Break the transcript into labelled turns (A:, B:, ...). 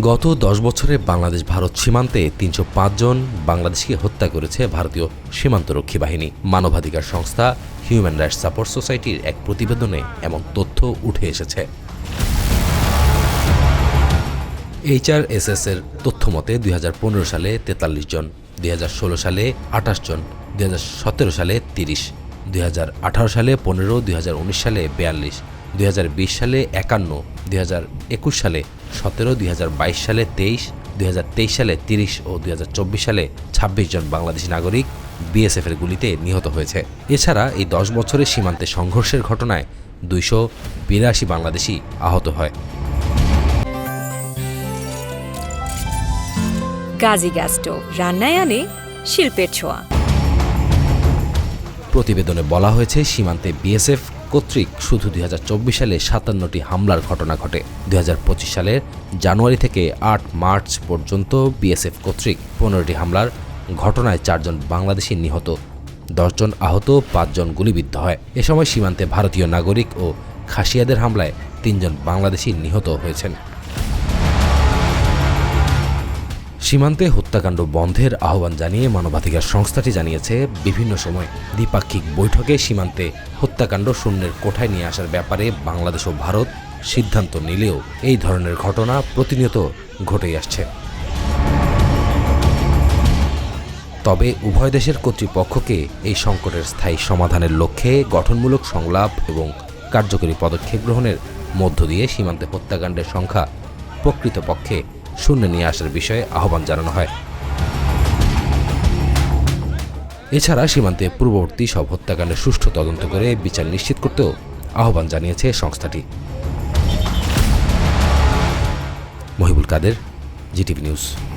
A: গত দশ বছরে বাংলাদেশ, ভারত সীমান্তে তিনশো পাঁচ জন বাংলাদেশকে হত্যা করেছে ভারতীয় সীমান্তরক্ষী বাহিনী। মানবাধিকার সংস্থা হিউম্যান রাইটস সাপোর্ট সোসাইটির এক প্রতিবেদনে এমন তথ্য উঠে এসেছে। এইচআরএসএস এর তথ্য মতে দুই হাজার পনেরো সালে তেতাল্লিশ জন, দুই হাজার ষোলো সালে আঠাশ জন, দুই হাজার সতেরো সালে তিরিশ, দুই হাজার আঠারো সালে পনেরো, দুই সালে বিয়াল্লিশ, দুই সালে একান্ন, দুই সালে সতেরো দুই সালে তেইশ দুই সালে তিরিশ ও দুই সালে ছাব্বিশ জন বাংলাদেশি নাগরিক বিএসএফ এর গুলিতে নিহত হয়েছে। এছাড়া এই দশ বছরের সীমান্তে সংঘর্ষের ঘটনায় দুইশো বিরাশি বাংলাদেশি আহত হয়।
B: গাজী গ্যাস স্টোভ রান্নায় আনে শিল্পের ছোঁয়া।
A: প্রতিবেদনে বলা হয়েছে সীমান্তে বিএসএফ কর্তৃক শুধু দুই হাজার চব্বিশ সালে সাতান্নটি হামলার ঘটনা ঘটে। দু হাজার পঁচিশ সালের জানুয়ারি থেকে আট মার্চ পর্যন্ত বিএসএফ কর্তৃক পনেরোটি হামলার ঘটনায় চারজন বাংলাদেশি নিহত, দশজন আহত, পাঁচজন গুলিবিদ্ধ হয়। এ সময় সীমান্তে ভারতীয় নাগরিক ও খাসিয়াদের হামলায় তিনজন বাংলাদেশি নিহত হয়েছেন। সীমান্তে হত্যাকাণ্ড বন্ধের আহ্বান জানিয়ে মানবাধিকার সংস্থাটি জানিয়েছে, বিভিন্ন সময় দ্বিপাক্ষিক বৈঠকে সীমান্তে হত্যাকাণ্ড শূন্যের কোঠায় নিয়ে আসার ব্যাপারে বাংলাদেশ ও ভারত সিদ্ধান্ত নিলেও এই ধরনের ঘটনা প্রতিনিয়ত ঘটেই আসছে। তবে উভয় দেশের কর্তৃপক্ষকে এই সংকটের স্থায়ী সমাধানের লক্ষ্যে গঠনমূলক সংলাপ এবং কার্যকরী পদক্ষেপ গ্রহণের মধ্য দিয়ে সীমান্তে হত্যাকাণ্ডের সংখ্যা প্রকৃতপক্ষে শূন্য নিয়ে আসার বিষয়ে আহ্বান জানানো হয়। এছাড়া সীমান্তে পূর্ববর্তী সব হত্যাকাণ্ডের সুষ্ঠু তদন্ত করে বিচার নিশ্চিত করতেও আহ্বান জানিয়েছে সংস্থাটি। Mohibul Kader, GTV news.